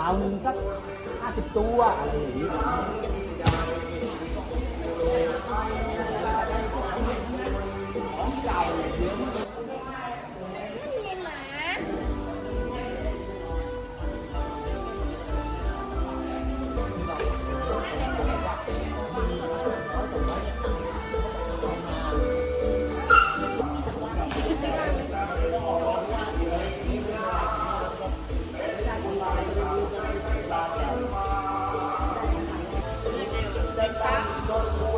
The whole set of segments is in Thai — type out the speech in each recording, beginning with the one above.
ราวหนึ่งสักห้าสิบตัวอะไรอย่างนี้ ทั้ง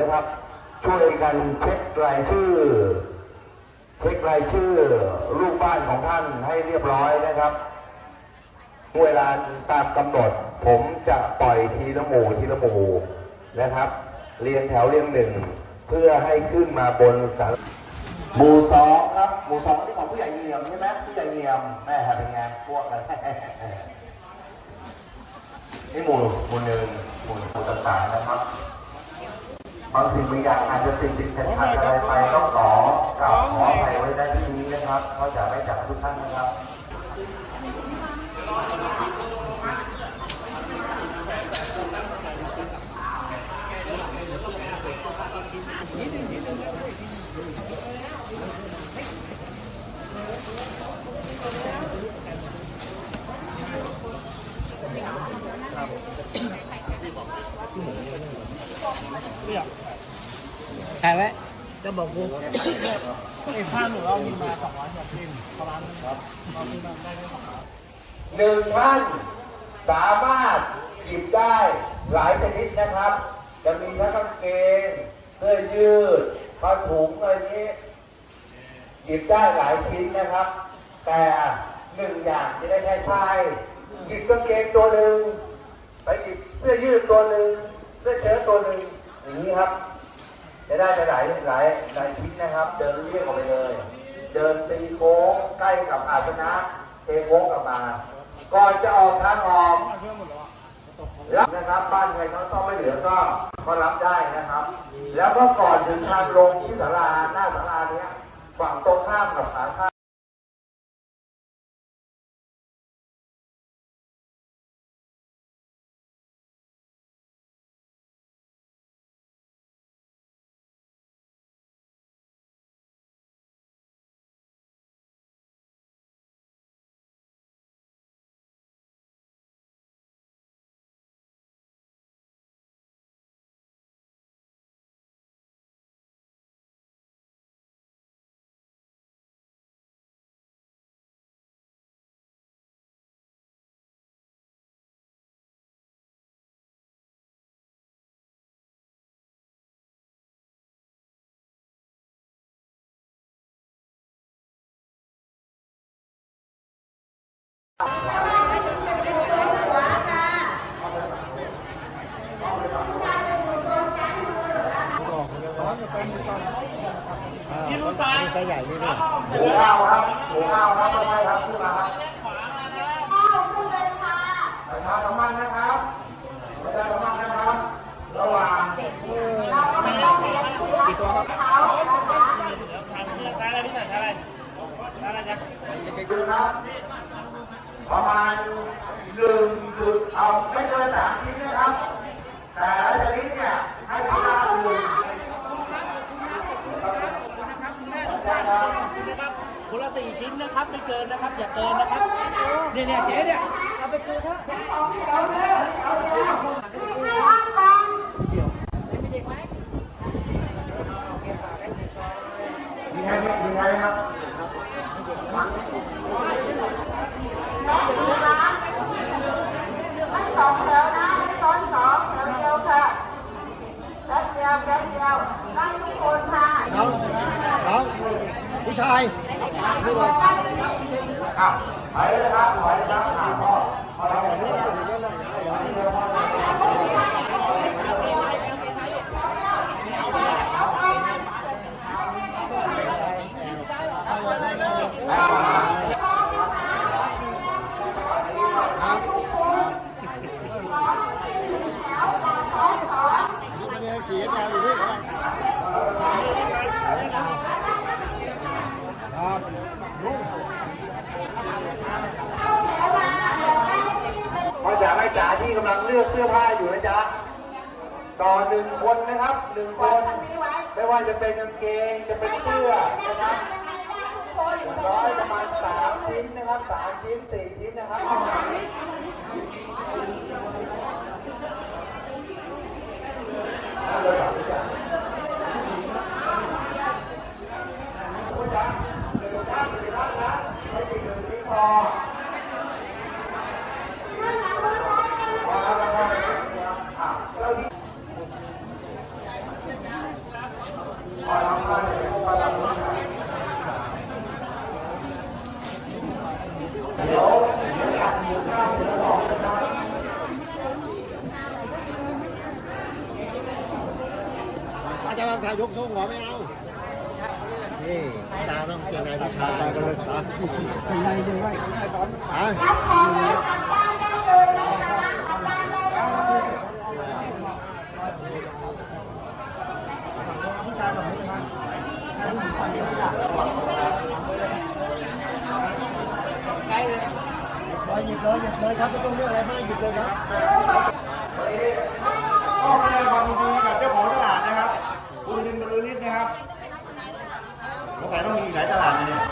นะครับ ช่วยกันเช็ครายชื่อ เช็ครายชื่อลูกบ้านของท่านให้เรียบร้อยนะครับเวลาตามกำหนด ผมจะปล่อยทีละหมู่ทีละหมู่นะครับ เรียงแถวเรียงหนึ่งเพื่อให้ขึ้นมาบนสารหมู่สองครับหมู่สองที่ของผู้ใหญ่เงียมใช่ไหมผู้ใหญ่เงียมแม่เป็นไงพวกกันนี่หมู่หมู่หนึ่งหมู่ต่างๆนะครับ บางสิ่งบางอย่างอาจจะติดติดขัดขัดอะไรไปต้องขอกราบขออภัยไว้ได้ที่นี้นะครับเขาจะไม่จับทุกท่านนะครับคร ไว้จะบอกกูไอ้ผ้าหนูเรามีมาสองร้อยกว่าชิ้นประมาณครับเรามีมาได้ไม่สองร้อยหนึ่งท่านสามารถหยิบได้หลายชนิดนะครับ จะมีทั้งกางเกงเสื้อยืดผ้าถุงอะไรนี้หยิบได้หลายชิ้นนะครับ แต่หนึ่งอย่างจะได้แค่ใช่หยิบกางเกงตัวหนึ่งไปหยิบ สื้อยืดตัวหนึ่งเสื้อเชิ้ตตัวหนึ่งอย่างนี้ครับ จะได้ไปหลายหลายหลายชิ้นนะครับ เดินเรียกออกไปเลย เดินตีโค้งใกล้กับอาสนะเทโค้งกลับมา ก่อนจะออกทางออกแล้วรับนะครับบ้านใครเขาต้องไม่เหลือก็ก็รับได้นะครับ แล้วก็ก่อนถึงทางลงที่ศาลาหน้าศาลาเนี้ยฝั่งตรงข้ามกับขาข้า ที่รุ่นซ้ายไซส์ใหญ่นี่ด้วยหัวข้าครับหัวข้าครับไม่ครับขึ้นมาครับค่ะชาสัมพันธ์นนะครับประชาสัมพันธ์นะครับ ระหว่างกี่ตัวครับทางเพื่อนได้แล้วพี่หน่อยได้แล้วได้แล้ครับ ประมาณหนึ่งจุดเอาไม่เกินสามชิ้นนะครับ แต่ละชนิดเนี่ยให้พิจารณาดูนะครับคนละสี่ชิ้นนะครับไม่เกินนะครับ อย่าเกินนะครับเนี่ยเนี่ยเจ๊เนี่ยเอาไปคืนเถอะมีใครไหมมีใครไหมครับ สองแถวนะซ้อนสองแถวเดียวค่ะแป๊บเดียวแป๊บเดียวนั่งทุกคนค่ะ น้องน้อง ผู้ชายอ้าวไปเลยครับไปเลยครับพ่อพ่อเราไปด้วย ไม่ได้สีแดงอยู่นี่ครับ พ่อจ๋าแม่จ๋าที่ กำลังเลือกเสื้อผ้าอยู่นะจ๊ะต่อหนึ่งคนนะครับหนึ่งคนไม่ว่าจะเป็นกางเกงจะเป็นเสื้อนะครับร้อยประมาณสามชิ้นนะครับสามชิ้นสี่ชิ้นนะครับอาจารย์ทายกทรงหัวไม่เอา นี่ตาต้องเจอในผู้ชายกันเลยครับเป็นไรด้วยอะ มา หยิบเลยหยิบเลยครับไม่ต้องเลือกอะไรมากหยิบเลยครับขอแสดงความยินดีกับเจ้าของตลาดนะครับ คุณลินบรุลิศนะครับสงสัยต้องมีอีกหลายตลาดนะเนี่ย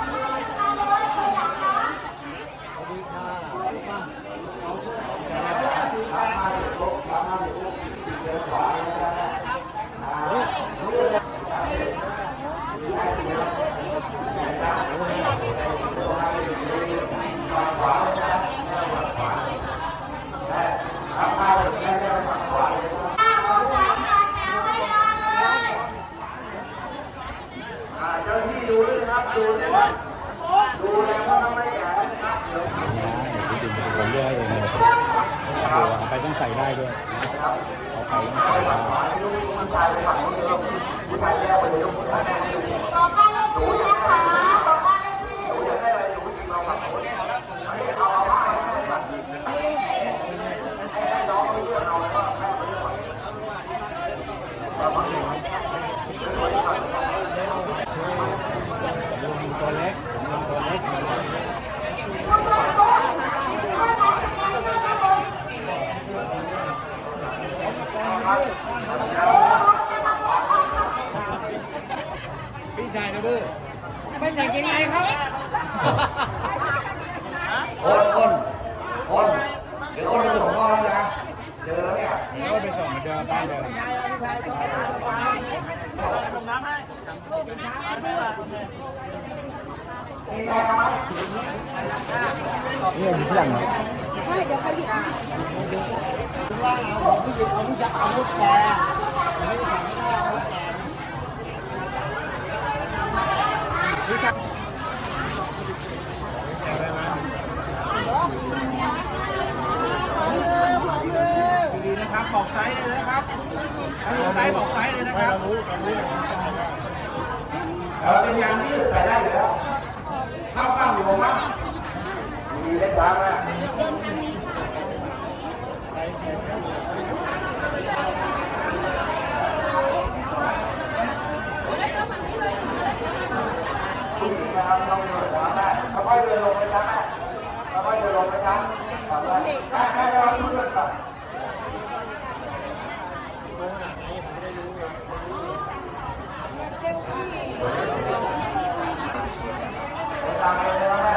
อ่าเจ้าหน้าที่ดูด้วยนะครับ ดูด้วยนะครับดูแลว่าทำไมแก่นะครับเดี๋ยว ผมเลือกเองเลยเอาไปต้องใส่ได้ด้วยเอาไปต้องใส่ได้ ตัวเล็กตัวเล็กพี่ชายนะเบ้อไม่ใส่เกงในครับ คนคนคนเดี๋ยวคนไปส่งพ่อแล้วนะ เจอแล้วเนี่ย เดี๋ยวไปส่งเหมือนเดิมบ้านเดิม ลง น้ำให้นี่อยู่ที่หลังเหรอดีนะครับ บอกไซส์เลยนะครับถ้ารู้ไซส์บอกไซส์เลยนะครับ เราเป็นยางยืดใส่ได้อยู่แล้วเข้าข้างอยู่มั้งมีเล็กบ้างนะผู้หญิงนะครับต้องเดินนะแม่ค่อยๆเดินลงไปนะแม่ค่อยๆเดินลงไปนะแม่แม่แม่เราทุกคนก่อนโตขนาดไหนผมไม่ได้รู้เลย ตามไปเลยนะแม่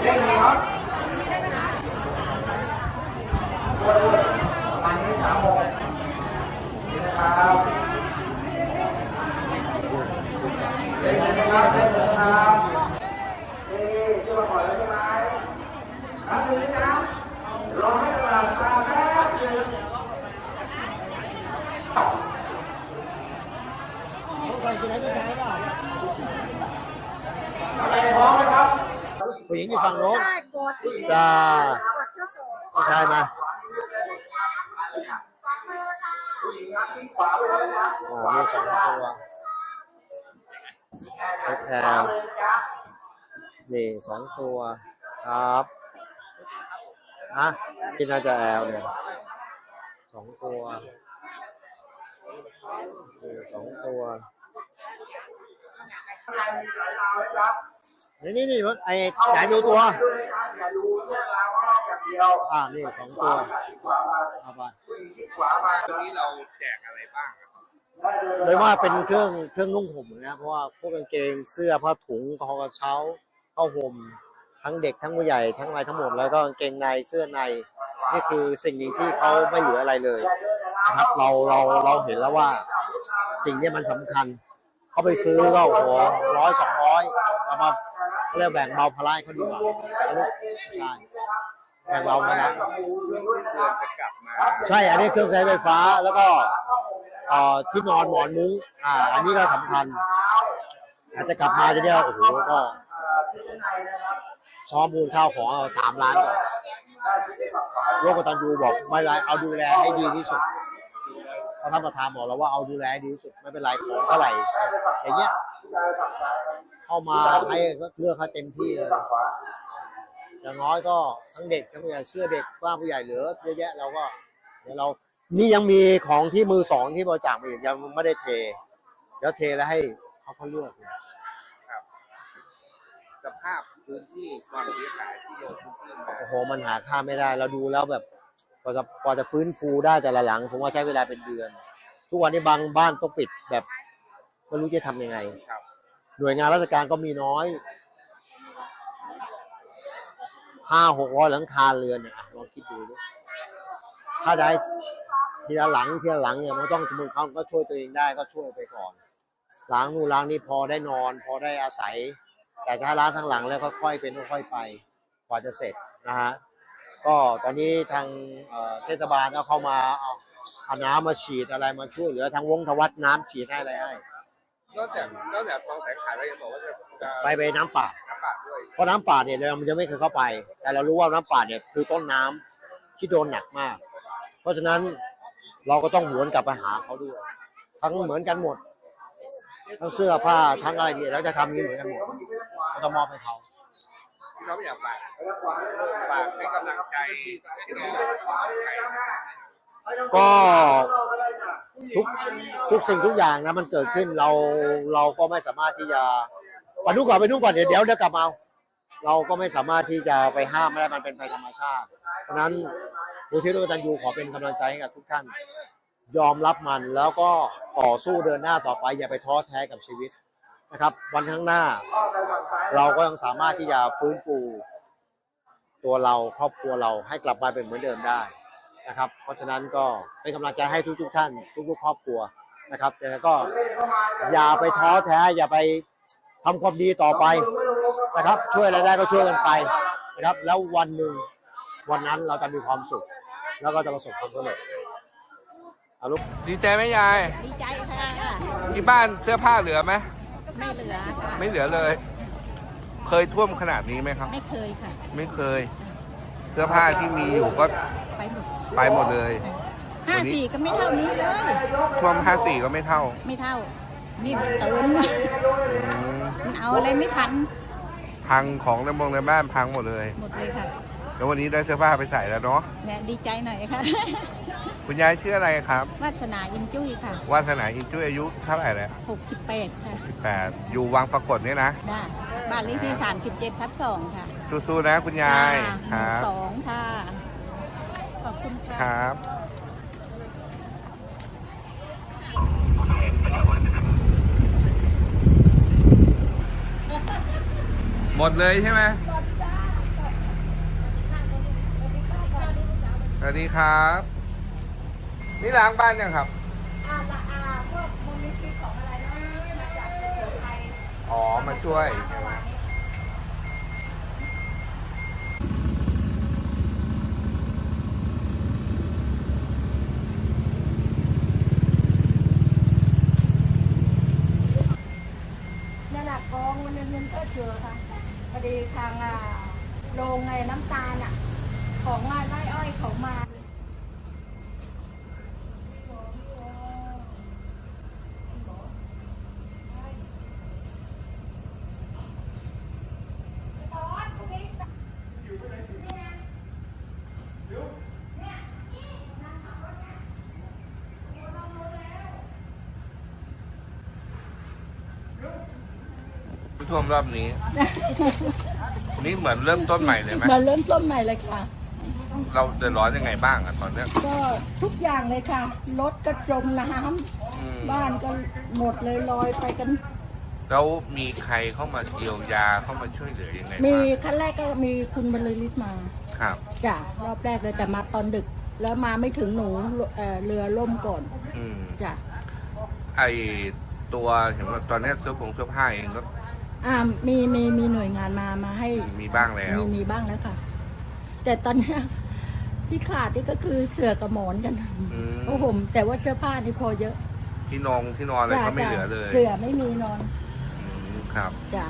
เรียกดีครับอันนี้สามโมงนี่นะครับเรียกดีนะครับเรียกดีนะครับนี่จะมาขอแล้วใช่ไหมครับดูนี่นะรอให้ตลาดตาแป๊บนึง ใส่กินไหนไม่ใช่เปล่า อะไรพร้อมไหมครับ ผู้หญิงอยู่ฝั่งโน้น ได้กดที่จ้า กดเข้าสู่ผู้ชายมาผู้หญิงนะที่ขวาไปเลยนะอ๋อมีสองตัวแถวนี่สองตัวครับอะที่น่าจะแอลเนี่ยสองตัวนี่สองตัว นี่นี่นี่ไอ้ไหนดูตัวอย่าดูเรื่องราวข้างนอกอย่างเดียวอ่านี่สองตัวที่ขวามาเอาไปผู้หญิงที่ขวามาตรงนี้เราโดยว่าเป็นเครื่องเครื่องนุ่งห่มนะเพราะว่าพวกกางเกงเสื้อผ้าถุงคอกระเช้าผ้าห่มทั้งเด็กทั้งผู้ใหญ่ทั้งอะไรทั้งหมดแล้วก็กางเกงในเสื้อในนี่คือสิ่งหนึ่งที่เขาไม่เหลืออะไรเลยนะครับเราเราเราเห็นแล้วว่าสิ่งเนี้มันสำคัญเขาไปซื้อก็โอ้โหร้อยสองร้อยเอามา เรียกแบ่งเบาภาระให้เขาดีกว่าลูกใช่แบ่งเบาภาระใช่อันนี้เครื่องใช้ไฟฟ้าแล้วก็เอ่อที่นอนหมอนมุ้งอ่า อันนี้ก็สำคัญ อาจจะกลับมาจะเนี่ยโอ้โหก็ซ้อมมูลข้าวของเอาสามล้านก่อนโลกตันยูบอกไม่ไรเอาดูแลให้ดีที่สุดเพราะท่านประธานบอกแล้วว่าเอาดูแลให้ดีที่สุดไม่เป็นไรของเท่าไหร่อย่างเงี้ย เข้ามาให้ก็เลือกให้เต็มที่เลยอย่างน้อยก็ทั้งเด็กทั้งผู้ใหญ่เสื้อเด็กบ้าผู้ใหญ่เหลือเยอะแยะเราก็เดี๋ยวเรานี่ยังมีของที่มือสองที่บริจาคมาอีกยังไม่ได้เทเดี๋ยวเทแล้วให้เขาเขาเลือกสภาพพื้นที่ความเสียหายที่โยนพื้นที่มาโอ้โหมันหาค่าไม่ได้ เราดูแล้วแบบกว่าจะกว่าจะฟื้นฟูได้แต่ละหลัง ผมว่าใช้เวลาเป็นเดือน ทุกวันนี้บางบ้านต้องปิดแบบไม่รู้จะทำยังไงครับ หน่วยงานราชการก็มีน้อยห้าหกร้อยหลังคาเรือนเนี่ยลองคิดดูดิถ้าได้ทีละหลังทีละหลังเนี่ยมันต้องมือเขาก็ช่วยตัวเองได้ก็ช่วยไปก่อนหลังนู่นหลังนี่พอได้นอน พอได้อาศัย แต่ถ้าร้านทั้งหลังแล้วก็ค่อยเป็นค่อยไปกว่าจะเสร็จนะฮะก็ตอนนี้ทางเทศบาลก็เข้ามาเอาเอาน้ำมาฉีดอะไรมาช่วยเหลือทางวงทวัดน้ำฉีดให้อะไรให้ นอกจากนอกจากคลองแสงขายเรายังบอกว่าจะจะไปไปน้ำป่า น้ำป่าด้วยเพราะน้ำป่าเนี่ยเรายังไม่เคยเข้าไป แต่เรารู้ว่าน้ำป่าเนี่ยคือต้นน้ำที่โดนหนักมาก เพราะฉะนั้นเราก็ต้องหวนกลับไปหาเขาด้วย ทั้งเหมือนกันหมด ทั้งเสื้อผ้าทั้งอะไรเนี่ยเราจะทำนี้เหมือนกันหมดเราจะมอบให้เขา พี่น้องอยากฝากฝากให้กำลังใจให้แก่ก็ ทุกทุกสิ่งทุกอย่างนะมันเกิดขึ้นเราเราก็ไม่สามารถที่จะไปนู่นก่อนไปนู่นก่อนเดี๋ยวเดี๋ยวเดี๋ยวกลับมาเราก็ไม่สามารถที่จะไปห้ามไม่ได้มันเป็นภัยธรรมชาติเพราะฉะนั้นมูลที่ร่วมกตันยูขอเป็นกำลังใจให้กับทุกท่าน ยอมรับมันแล้วก็ต่อสู้เดินหน้าต่อไป อย่าไปท้อแท้กับชีวิตนะครับ วันข้างหน้า เราก็ยังสามารถที่จะฟื้นฟูตัวเราครอบครัวเราให้กลับมาเป็นเหมือนเดิมได้ นะครับ เพราะฉะนั้นก็เป็นกำลังใจให้ทุก ๆ ท่าน ทุก ๆ ครอบครัวนะครับยังไงก็อย่าไปท้อแท้ อย่าไปทำความดีต่อไปนะครับ ช่วยอะไรได้ก็ช่วยกันไปนะครับ แล้ววันหนึ่งวันนั้นเราจะมีความสุข แล้วก็จะประสบความสำเร็จเอาลูกดีใจไหมยาย ดีใจค่ะ ที่บ้านเสื้อผ้าเหลือไหมไม่เหลือค่ะ ไม่เหลือเลย เคยท่วมขนาดนี้ไหมครับ ไม่เคยค่ะ ไม่เคย เสื้อผ้าที่มีอยู่ก็ไปหมด ไปหมดเลยคห้าสี่ก็ไม่เท่านี้เลยช่วงห้าสี่ก็ไม่เท่าไม่เท่า นี่มันเตินอืมมันเอาอะไรไม่ทัน พังของในบงในบ้านพังหมดเลย หมดเลยค่ะแล้ววันนี้ได้เสื้อผ้าไปใส่แล้วเนาะแม่ดีใจหน่อยค่ะ คุณยายชื่ออะไรครับ วาสนาอินจุ้ยค่ะ วาสนาอินจุ้ยอายุเท่าไหร่แล้ว68 ค่ะแปดอยู่วังปรากฏเนี่ยนะ ได้บ้านเลขที่37ทับ2ค่ะสู้ๆนะคุณยายคค่ะรับ สองค่ะข อบคุณคค่ะรับหมดเลยใช่ไหมสวัสดีครับ นี่ล้างบ้านยังครับอ๋อมาช่วยใช่ไหมนั่นแหละกองมันนึงก็ เจอค่ะพอดีทางโรงไงน้ำตาลอะ ของงานไร่อ้อยเขามา ผู้ชมรอบนี้ นี่เหมือนเริ่มต้นใหม่เลยไหมมาเริ่มต้นใหม่เลยค่ะ เราเดือดร้อนยังไงบ้างอะตอนเนี้ยก็ทุกอย่างเลยค่ะ รถก็จมน้อืมำบ้านก็หมดเลยลอยไปกัน แล้วมีใครเข้ามาเยียวยาเข้ามาช่วยเหลือยังไงมีบ้างขั้นแรกก็มีคุณบรรลือฤทธิ์มาครับ จ้ะรอบแรกเลยแต่มาตอนดึก แล้วมาไม่ถึงหนูเอ่อเรือล่มก่อนอืม จ้ะไอตัวเห็นว่าตอนเนี้ยเสื้อผงเสื้อผ้าเองก็ อ่ามีมีมีหน่วยงานมามาให้มีบ้างแล้ว มีมีบ้างแล้วค่ะ แต่ตอนเนี้ยที่ขาดนี่ก็คือเสือกับหมอนกันอืมโอ้โหมแต่ว่าเสื้อผ้านี่พอเยอะที่นองที่นอนอะไรก็ไม่เหลือเลยเสือไม่มีนอนอืมครับ จ้ะ